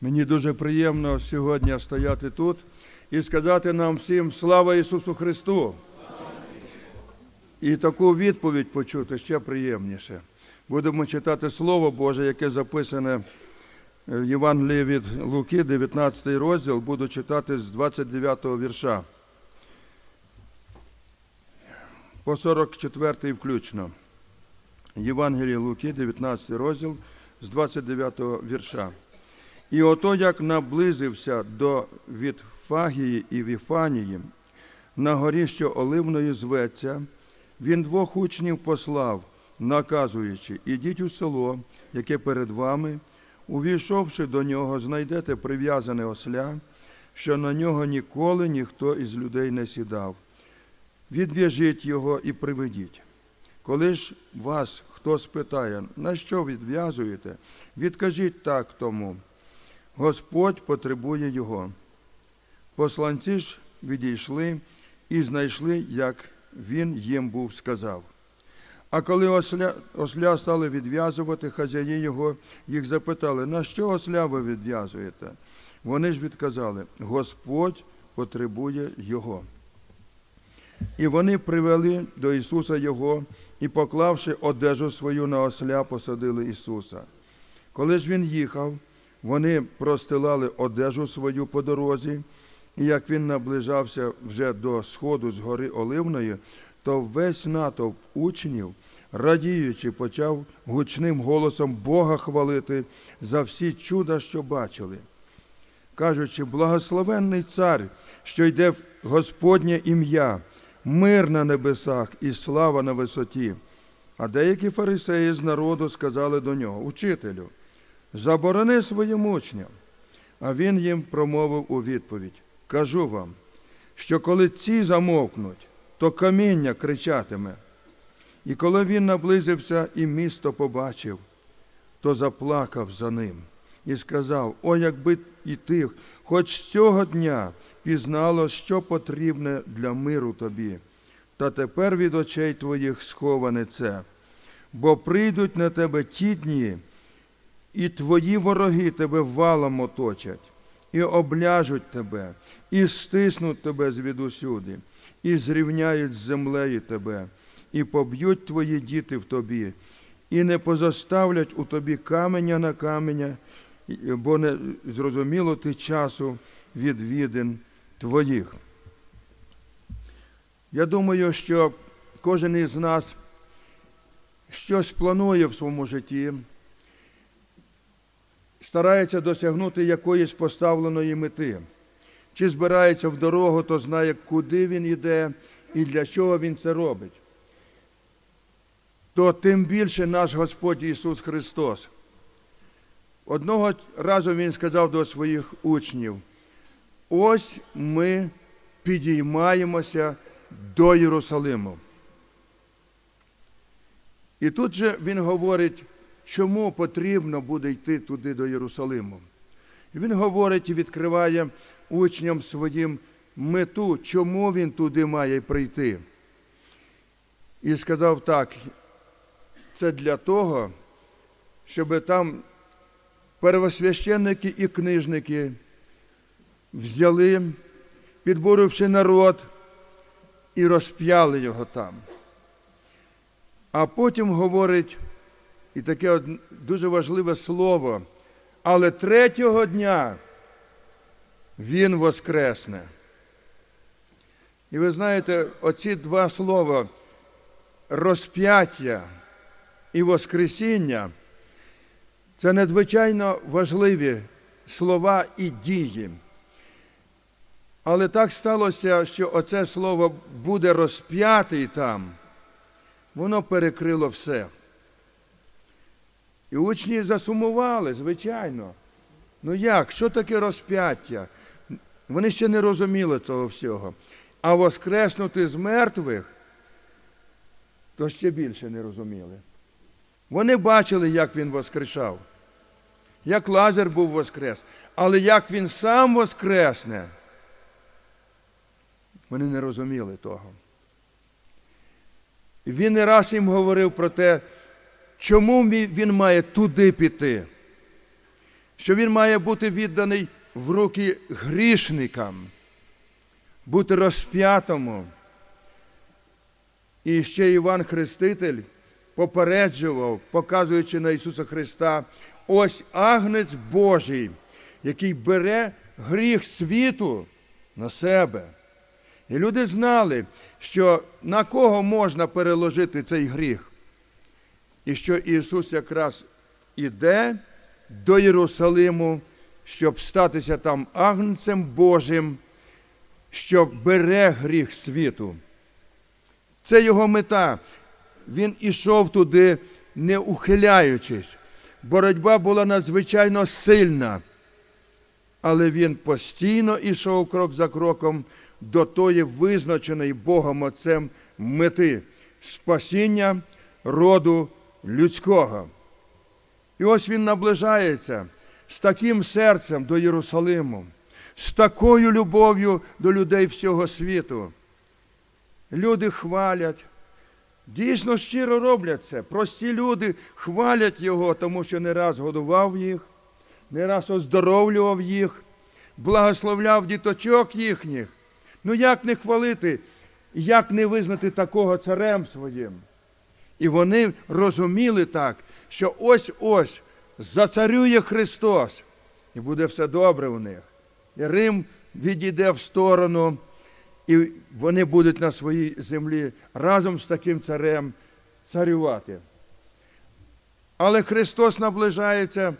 Мені дуже приємно сьогодні стояти тут і сказати нам всім слава Ісусу Христу. І таку відповідь почути ще приємніше. Будемо читати Слово Боже, яке записане в Євангелії від Луки, 19 розділ, буду читати з 29 го вірша. По 44 включно. Євангеліє Луки, 19 розділ з 29 го вірша. І ото як наблизився до Вітфагії і Віфанії, на горі, що Оливної зветься, він двох учнів послав, наказуючи, ідіть у село, яке перед вами, увійшовши до нього, знайдете прив'язане осля, що на нього ніколи ніхто із людей не сідав. Відв'яжіть його і приведіть. Коли ж вас хто спитає, на що відв'язуєте, відкажіть так тому. Господь потребує його. Посланці ж відійшли і знайшли, як він їм був сказав. А коли осля, осля стали відв'язувати, хазяї його їх запитали, на що осля ви відв'язуєте? Вони ж відказали, Господь потребує його. І вони привели до Ісуса Його і, поклавши одежу свою на осля, посадили Ісуса. Коли ж він їхав, вони простилали одежу свою по дорозі, і як він наближався вже до сходу з гори Оливної, то весь натовп учнів, радіючи, почав гучним голосом Бога хвалити за всі чуда, що бачили, кажучи, благословенний цар, що йде в Господнє ім'я, мир на небесах і слава на висоті. А деякі фарисеї з народу сказали до нього, Учителю, заборони своїм учням. А він їм промовив у відповідь: Кажу вам, що коли ці замовкнуть, то каміння кричатиме. І коли він наблизився і місто побачив, то заплакав за ним і сказав: О, якби і ти, хоч з цього дня пізнало, що потрібне для миру тобі, та тепер від очей твоїх сховане це, бо прийдуть на тебе ті дні, і твої вороги тебе валом оточать, і обляжуть тебе, і стиснуть тебе звідусюди, і зрівняють з землею тебе, і поб'ють твої діти в тобі, і не позоставлять у тобі каменя на каменя, бо не зрозуміло ти часу відвідин твоїх. Я думаю, що кожен із нас щось планує в своєму житті, старається досягнути якоїсь поставленої мети. Чи збирається в дорогу, то знає, куди він йде і для чого він це робить. То тим більше наш Господь Ісус Христос. Одного разу Він сказав до своїх учнів, ось ми підіймаємося до Єрусалиму. І тут же Він говорить, чому потрібно буде йти туди до Єрусалиму. І Він говорить і відкриває учням своїм мету, чому він туди має прийти. І сказав так, це для того, щоб там первосвященники і книжники взяли, підбуривши народ, і розп'яли його там. А потім говорить, і таке дуже важливе слово, але третього дня він воскресне. І ви знаєте, оці два слова розп'яття і Воскресіння це надзвичайно важливі слова і дії. Але так сталося, що оце слово буде розп'ятий там, воно перекрило все. І учні засумували, звичайно. Ну як, що таке розп'яття? Вони ще не розуміли цього всього. А воскреснути з мертвих, то ще більше не розуміли. Вони бачили, як він воскрешав, як Лазар був воскрес, але як він сам воскресне, вони не розуміли того. Він не раз їм говорив про те, чому він має туди піти що він має бути відданий в руки грішникам, бути розп'ятому. І ще Іван Хреститель попереджував, показуючи на Ісуса Христа, ось агнець Божий, який бере гріх світу на себе. І люди знали, що на кого можна переложити цей гріх. І що Ісус якраз іде до Єрусалиму, щоб статися там агнцем Божим, що бере гріх світу. Це його мета. Він ішов туди, не ухиляючись. Боротьба була надзвичайно сильна, але він постійно ішов крок за кроком до тої визначеної Богом Отцем мети спасіння роду людського. І ось він наближається з таким серцем до Єрусалиму, з такою любов'ю до людей всього світу. Люди хвалять, дійсно щиро роблять це. Прості люди хвалять його, тому що не раз годував їх, не раз оздоровлював їх, благословляв діточок їхніх. Ну як не хвалити, як не визнати такого царем своїм? І вони розуміли так, що ось-ось зацарює Христос, і буде все добре у них. І Рим відійде в сторону, і вони будуть на своїй землі разом з таким царем царювати. Але Христос наближається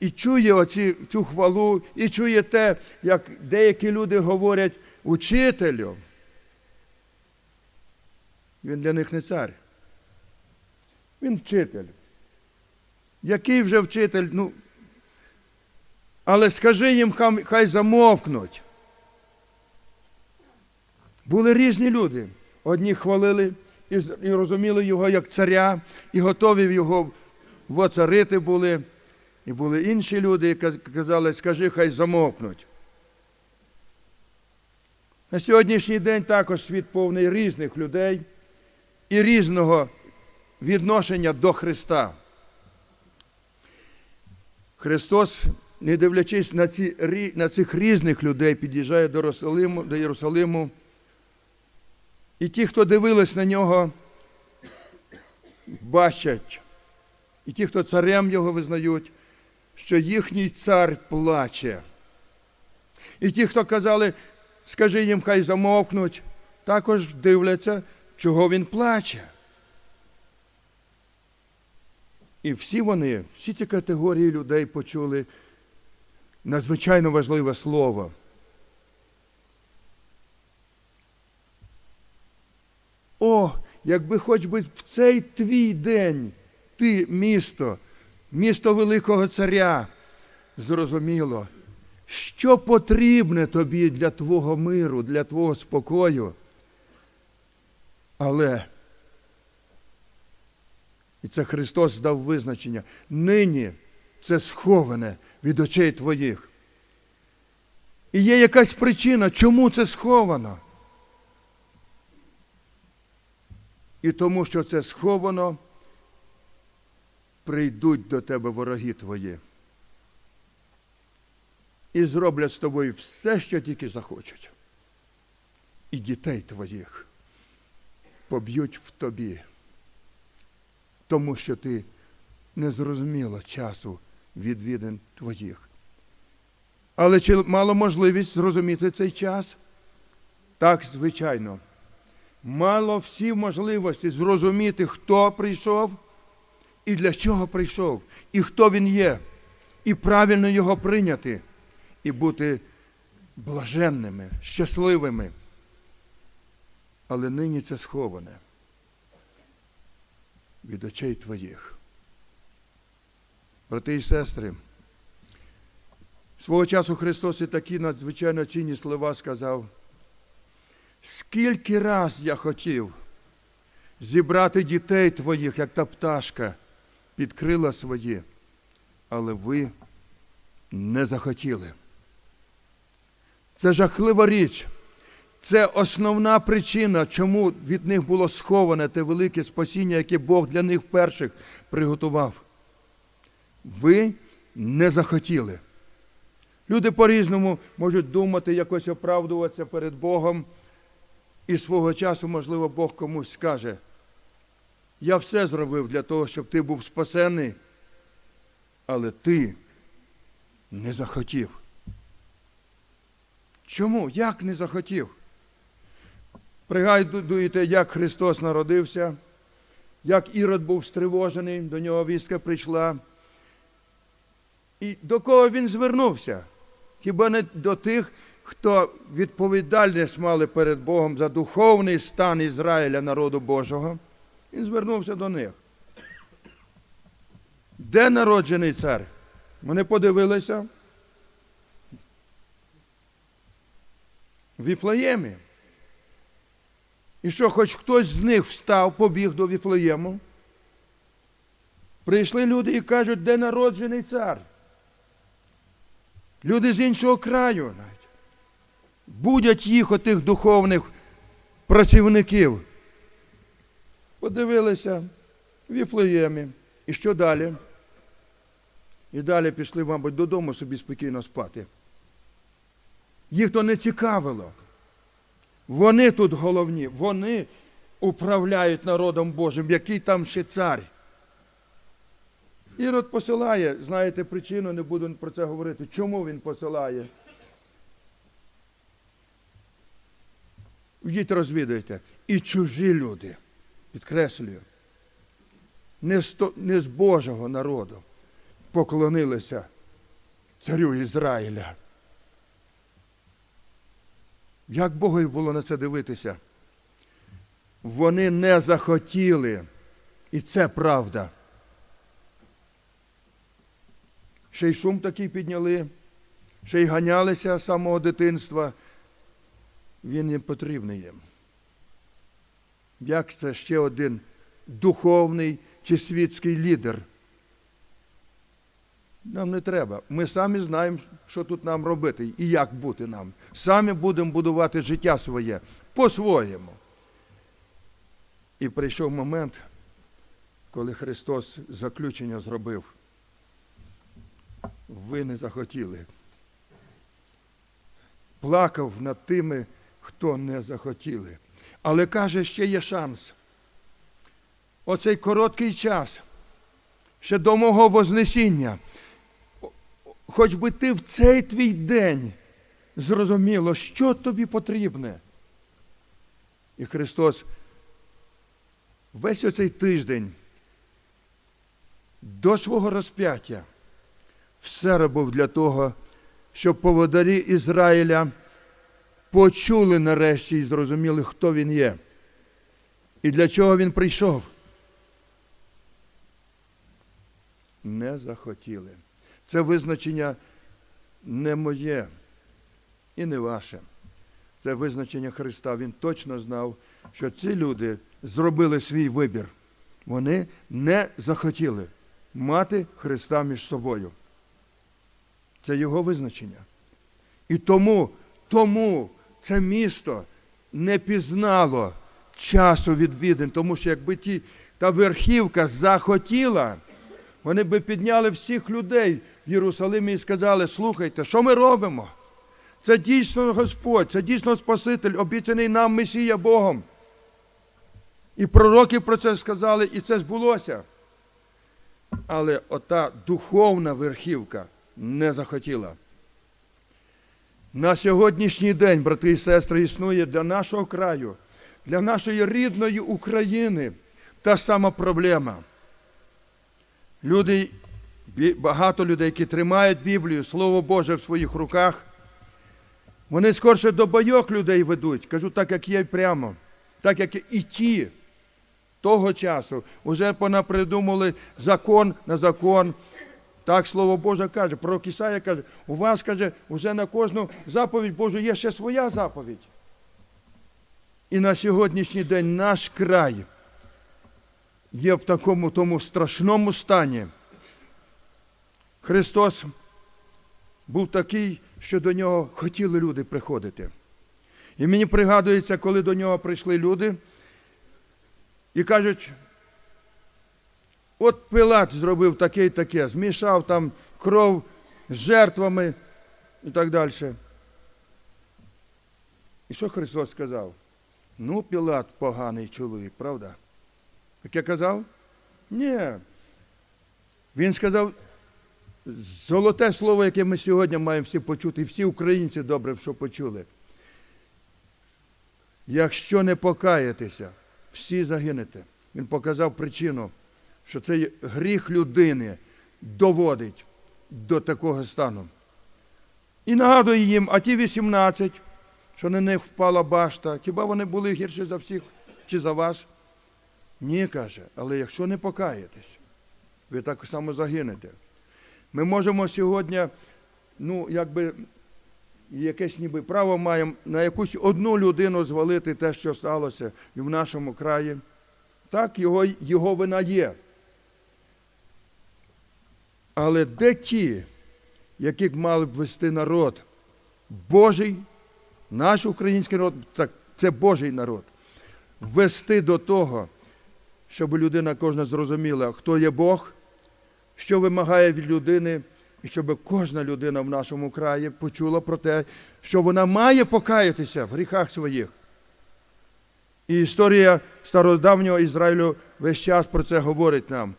і чує оці, цю хвалу, і чує те, як деякі люди говорять учителю. Він для них не цар. Він вчитель. Який вже вчитель? Ну, але скажи їм, хай, замовкнуть. Були різні люди. Одні хвалили і розуміли його як царя, і готові його воцарити були. І були інші люди, які казали, скажи, хай замовкнуть. На сьогоднішній день також світ повний різних людей і різного відношення до Христа. Христос, не дивлячись на, ці, на цих різних людей, під'їжджає до Єрусалиму, до Єрусалиму. І ті, хто дивились на нього, бачать, і ті, хто царем його визнають, що їхній цар плаче. І ті, хто казали, скажи їм, хай замовкнуть, також дивляться, чого він плаче. І всі вони, всі ці категорії людей почули надзвичайно важливе слово. О, якби хоч би в цей твій день ти, місто, місто Великого Царя, зрозуміло, що потрібне тобі для твого миру, для твого спокою. Але і це Христос дав визначення. Нині це сховане від очей твоїх. І є якась причина, чому це сховано. І тому, що це сховано, прийдуть до тебе вороги твої. І зроблять з тобою все, що тільки захочуть. І дітей твоїх поб'ють в тобі тому що ти не зрозуміла часу відвідин твоїх. Але чи мало можливість зрозуміти цей час? Так, звичайно. Мало всі можливості зрозуміти, хто прийшов і для чого прийшов, і хто він є, і правильно його прийняти, і бути блаженними, щасливими. Але нині це сховане від очей твоїх. Брати і сестри, свого часу Христос і такі надзвичайно цінні слова сказав. Скільки раз я хотів зібрати дітей твоїх, як та пташка, під крила свої, але ви не захотіли. Це жахлива річ. Це основна причина, чому від них було сховане те велике спасіння, яке Бог для них перших приготував. Ви не захотіли. Люди по-різному можуть думати, якось оправдуватися перед Богом. І свого часу, можливо, Бог комусь скаже, я все зробив для того, щоб ти був спасений, але ти не захотів. Чому? Як не захотів? Пригадуєте, як Христос народився, як Ірод був стривожений, до нього вістка прийшла. І до кого він звернувся? Хіба не до тих, хто відповідальність мали перед Богом за духовний стан Ізраїля, народу Божого? Він звернувся до них. Де народжений цар? Вони подивилися. В Віфлеємі. І що, хоч хтось з них встав, побіг до Віфлеєму? Прийшли люди і кажуть, де народжений цар? Люди з іншого краю навіть. Будять їх отих духовних працівників. Подивилися в Віфлеємі. І що далі? І далі пішли, мабуть, додому собі спокійно спати. Їх то не цікавило. Вони тут головні, вони управляють народом Божим, який там ще цар. Ірод посилає, знаєте причину, не буду про це говорити. Чому він посилає? Йдіть розвідуйте. І чужі люди, підкреслюю, не з, не з Божого народу поклонилися царю Ізраїля. Як Богові було на це дивитися? Вони не захотіли, і це правда. Ще й шум такий підняли, ще й ганялися з самого дитинства. Він не потрібний їм. Як це ще один духовний чи світський лідер? Нам не треба. Ми самі знаємо, що тут нам робити і як бути нам. Самі будемо будувати життя своє по-своєму. І прийшов момент, коли Христос заключення зробив. Ви не захотіли. Плакав над тими, хто не захотіли. Але каже, ще є шанс. Оцей короткий час, ще до мого Вознесіння. Хоч би ти в цей твій день зрозуміло, що тобі потрібне. І Христос весь оцей тиждень до свого розп'яття все робив для того, щоб поводарі Ізраїля почули нарешті і зрозуміли, хто він є. І для чого він прийшов. Не захотіли. Це визначення не моє і не ваше. Це визначення Христа. Він точно знав, що ці люди зробили свій вибір. Вони не захотіли мати Христа між собою. Це його визначення. І тому, тому це місто не пізнало часу відвідин, тому що якби ті, та верхівка захотіла, вони би підняли всіх людей в Єрусалимі і сказали, слухайте, що ми робимо? Це дійсно Господь, це дійсно Спаситель, обіцяний нам Месія Богом. І пророки про це сказали, і це збулося. Але ота духовна верхівка не захотіла. На сьогоднішній день, брати і сестри, існує для нашого краю, для нашої рідної України та сама проблема. Люди, багато людей, які тримають Біблію, Слово Боже в своїх руках, вони скорше до бойок людей ведуть. Кажу так, як є прямо, так як і ті того часу вже понапридумали закон на закон. Так Слово Боже каже, пророк Ісая каже, у вас каже, вже на кожну заповідь Божу є ще своя заповідь. І на сьогоднішній день наш край є в такому тому страшному стані. Христос був такий, що до нього хотіли люди приходити. І мені пригадується, коли до нього прийшли люди і кажуть, от Пилат зробив таке і таке, змішав там кров з жертвами і так далі. І що Христос сказав? Ну, Пілат поганий чоловік, правда? Так я казав? Ні. Він сказав золоте слово, яке ми сьогодні маємо всі почути, і всі українці добре, що почули. Якщо не покаєтеся, всі загинете. Він показав причину, що цей гріх людини доводить до такого стану. І нагадує їм, а ті 18, що на них впала башта, хіба вони були гірші за всіх чи за вас? Ні, каже, але якщо не покаєтесь, ви так само загинете. Ми можемо сьогодні, ну, якби, якесь ніби право маємо на якусь одну людину звалити те, що сталося і в нашому краї. Так, його, його вина є. Але де ті, які б мали б вести народ? Божий, наш український народ, так це Божий народ. Вести до того, щоб людина кожна зрозуміла, хто є Бог, що вимагає від людини, і щоб кожна людина в нашому краї почула про те, що вона має покаятися в гріхах своїх. І історія стародавнього Ізраїлю весь час про це говорить нам.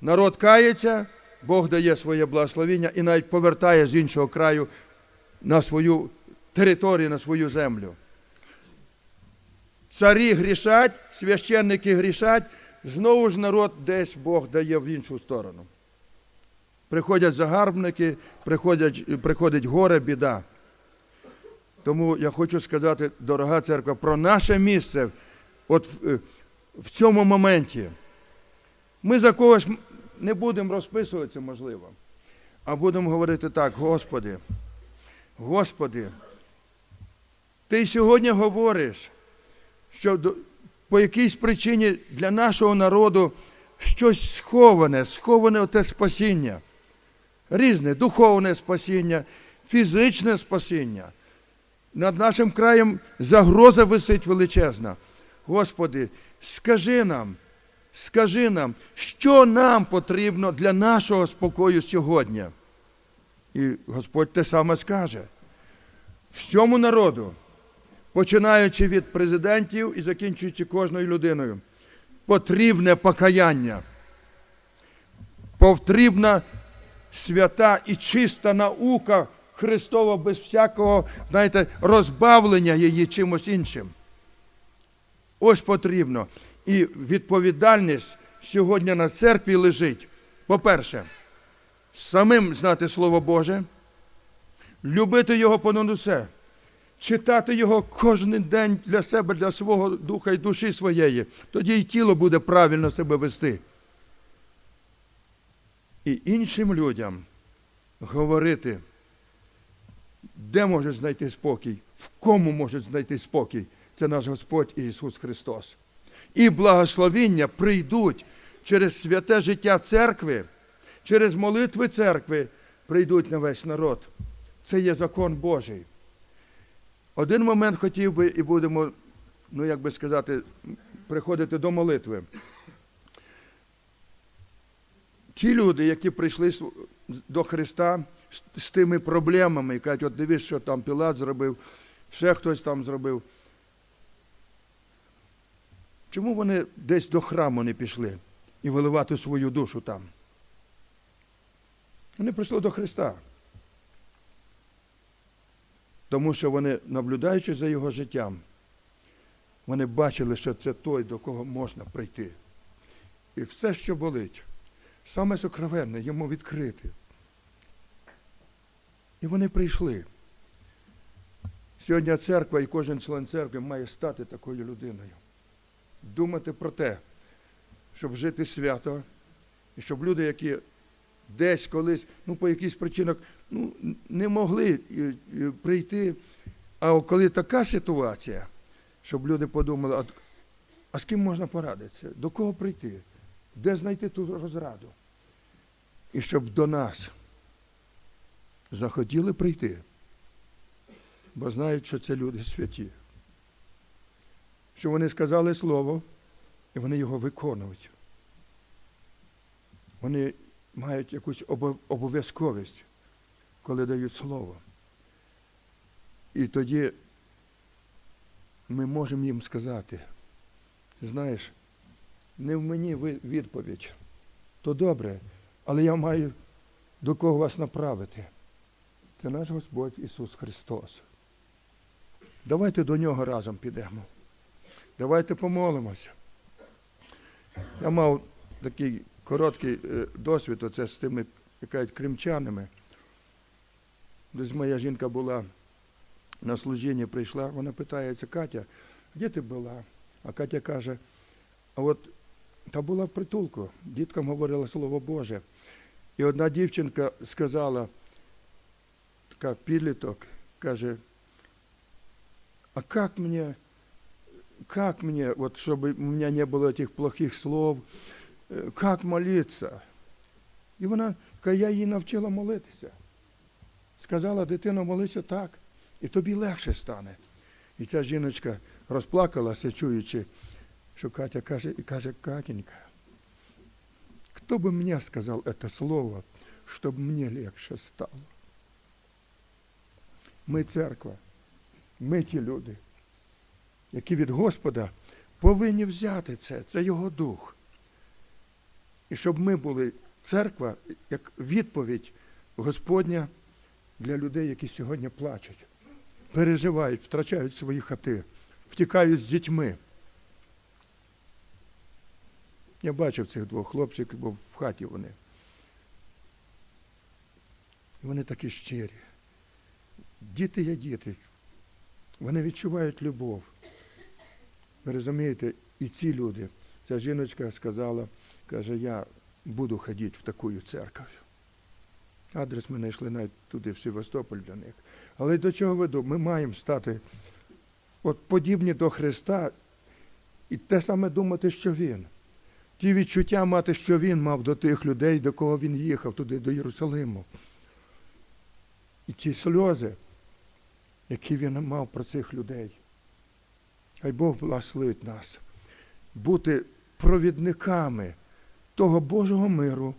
Народ кається, Бог дає своє благословіння і навіть повертає з іншого краю на свою територію, на свою землю. Царі грішать, священники грішать, знову ж народ десь Бог дає в іншу сторону. Приходять загарбники, приходять, приходить горе, біда. Тому я хочу сказати, дорога церква, про наше місце от в, в цьому моменті. Ми за когось не будемо розписуватися, можливо, а будемо говорити так, Господи, Господи, Ти сьогодні говориш, що по якійсь причині для нашого народу щось сховане, сховане оте спасіння. Різне духовне спасіння, фізичне спасіння. Над нашим краєм загроза висить величезна. Господи, скажи нам, скажи нам, що нам потрібно для нашого спокою сьогодні. І Господь те саме скаже. Всьому народу, починаючи від президентів і закінчуючи кожною людиною, потрібне покаяння. Потрібна свята і чиста наука Христова без всякого, знаєте, розбавлення її чимось іншим. Ось потрібно. І відповідальність сьогодні на церкві лежить. По-перше, самим знати Слово Боже, любити Його понад усе, читати Його кожен день для себе, для свого духа і душі своєї. Тоді і тіло буде правильно себе вести. І іншим людям говорити, де може знайти спокій, в кому може знайти спокій. Це наш Господь Ісус Христос. І благословіння прийдуть через святе життя церкви, через молитви церкви прийдуть на весь народ. Це є закон Божий. Один момент хотів би і будемо, ну як би сказати, приходити до молитви. Ті люди, які прийшли до Христа з, тими проблемами, і кажуть, от дивись, що там Пілат зробив, ще хтось там зробив. Чому вони десь до храму не пішли і виливати свою душу там? Вони прийшли до Христа. Тому що вони, наблюдаючи за його життям, вони бачили, що це той, до кого можна прийти. І все, що болить, саме сокровенне йому відкрити. І вони прийшли. Сьогодні церква і кожен член церкви має стати такою людиною. Думати про те, щоб жити свято, і щоб люди, які десь колись, ну, по якійсь причинах, ну, не могли і, і, прийти. А коли така ситуація, щоб люди подумали, а, а з ким можна порадитися? До кого прийти? Де знайти ту розраду? І щоб до нас захотіли прийти, бо знають, що це люди святі. Що вони сказали слово, і вони його виконують. Вони мають якусь обов'язковість, коли дають слово. І тоді ми можемо їм сказати, знаєш, не в мені відповідь, то добре, але я маю до кого вас направити. Це наш Господь Ісус Христос. Давайте до нього разом підемо. Давайте помолимося. Я мав такий короткий е, досвід, оце з тими, як кажуть, кримчанами. Десь моя жінка була на служінні, прийшла, вона питається, Катя, де ти була? А Катя каже, а от та була в притулку, діткам говорила Слово Боже. І одна дівчинка сказала, така підліток, каже, а как мне, как мне, вот чтобы у меня не было этих плохих слов, э, как молиться? І вона, каже, я її навчила молитися. Сказала, дитино, молися так, і тобі легше стане. І ця жіночка розплакалася, чуючи, що Катя каже, і каже, Катенька, кто бы мне сказал это слово, чтобы мне легче стало? Ми церква, ми ті люди, які від Господа повинні взяти це, це Його дух. І щоб ми були церква як відповідь Господня для людей, які сьогодні плачуть, переживають, втрачають свої хати, втікають з дітьми. Я бачив цих двох хлопчиків, бо в хаті вони. І вони такі щирі. Діти є діти. Вони відчувають любов. Ви розумієте, і ці люди. Ця жіночка сказала, каже, я буду ходити в таку церкву. Адрес ми знайшли навіть туди, в Севастополь для них. Але до чого веду? Ми маємо стати от подібні до Христа і те саме думати, що Він. Ті відчуття мати, що він мав до тих людей, до кого він їхав туди, до Єрусалиму. І ті сльози, які він мав про цих людей. Хай Бог благословить нас бути провідниками того Божого миру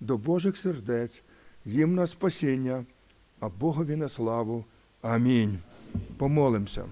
до Божих сердець, їм на спасіння, а Богові на славу. Амінь. Помолимося.